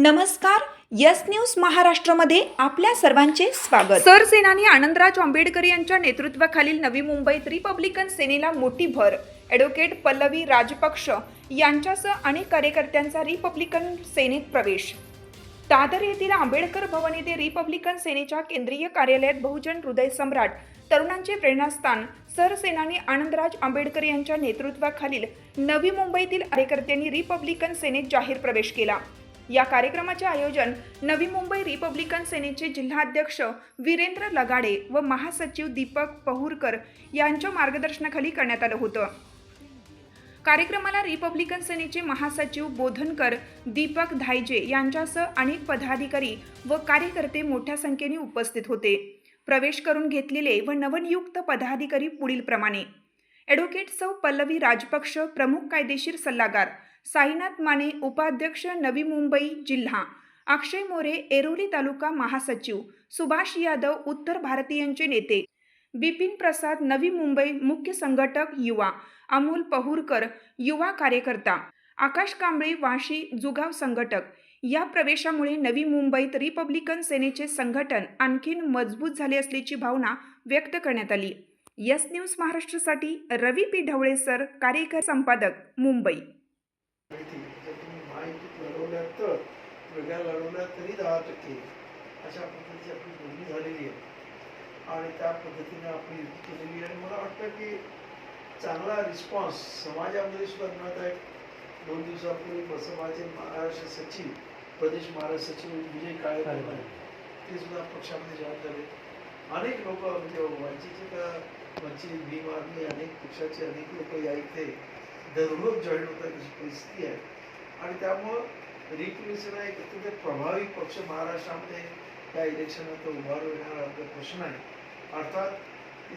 नमस्कार yes news महाराष्ट्रामध्ये आपल्या सर्वांचे स्वागत. सरसेनानी आनंदराज आंबेडकर यांच्या नेतृत्वाखालील नवी मुंबईत रिपब्लिकन सेनेला मोठी भर ॲडव्होकेट पल्लवी राजपक्ष यांच्यासह अनेक कार्यकर्त्यांचा रिपब्लिकन सेनेत प्रवेश. दादर येथील आंबेडकर भवन येथे रिपब्लिकन सेनेच्या केंद्रीय कार्यालयात बहुजन हृदय सम्राट तरुणांचे प्रेरणास्थान सरसेनानी आनंदराज आंबेडकर यांच्या नेतृत्वाखालील नवी मुंबईतील कार्यकर्त्यांनी रिपब्लिकन सेनेत जाहीर प्रवेश केला. या कार्यक्रमाचे आयोजन नवी मुंबई रिपब्लिकन सेनेचे जिल्हाध्यक्ष वीरेंद्र लगाडे व महासचिव दीपक पहुरकर यांच्या मार्गदर्शनाखाली करण्यात आलं होतं. कार्यक्रमाला रिपब्लिकन सेनेचे महासचिव बोधनकर दीपक धायजे यांच्यासह अनेक पदाधिकारी व कार्यकर्ते मोठ्या संख्येने उपस्थित होते. प्रवेश करून घेतलेले व नवनियुक्त पदाधिकारी पुढील प्रमाणे ॲडव्होकेट सौ पल्लवी राजपक्ष प्रमुख कायदेशीर सल्लागार साईनाथ माने उपाध्यक्ष नवी मुंबई जिल्हा. अक्षय मोरे एरोली तालुका महासचिव. सुभाष यादव उत्तर भारतीयांचे नेते. बिपिन प्रसाद नवी मुंबई मुख्य संघटक युवा. अमोल पहुरकर युवा कार्यकर्ता. आकाश कांबळे वाशी जुगाव संघटक. या प्रवेशामुळे नवी मुंबईत रिपब्लिकन सेनेचे संघटन आणखीन मजबूत झाले असल्याची भावना व्यक्त करण्यात आली. यस न्यूज महाराष्ट्रासाठी रवी पी ढवळे सर कार्यकारी संपादक मुंबई. माहिती जर तुम्ही माहितीत लढवल्या तर वेगळ्या लढवल्या तरी दहा टक्के. अशा पद्धतीची आपली बोलणी झालेली आहे. आणि त्या पद्धतीने आपली युती केलेली आहे. आणि मला वाटतं की चांगला रिस्पॉन्स समाजामध्ये सुद्धा मिळत आहे. दोन दिवसापूर्वी बसपाचे महाराष्ट्र सचिव प्रदेश महाराष्ट्र सचिव विजय काळे ते सुद्धा पक्षामध्ये जॉईन झाले. अनेक लोक म्हणजे वंचितचे का वंचित भीम आर्मी अनेक पक्षाचे अनेक लोक या इथे दररोज जॉईन होतात अशी परिस्थिती आहे. आणि त्यामुळं रिक्रुएशन एक अत्यंत प्रभावी पक्ष महाराष्ट्रामध्ये त्या इलेक्शनात उभारून येणारा प्रश्न आहे. अर्थात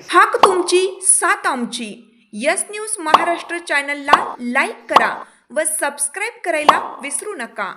हाक तुमची सात आमची. यस न्यूज महाराष्ट्र चॅनलला लाईक करा व सबस्क्राईब करायला विसरू नका.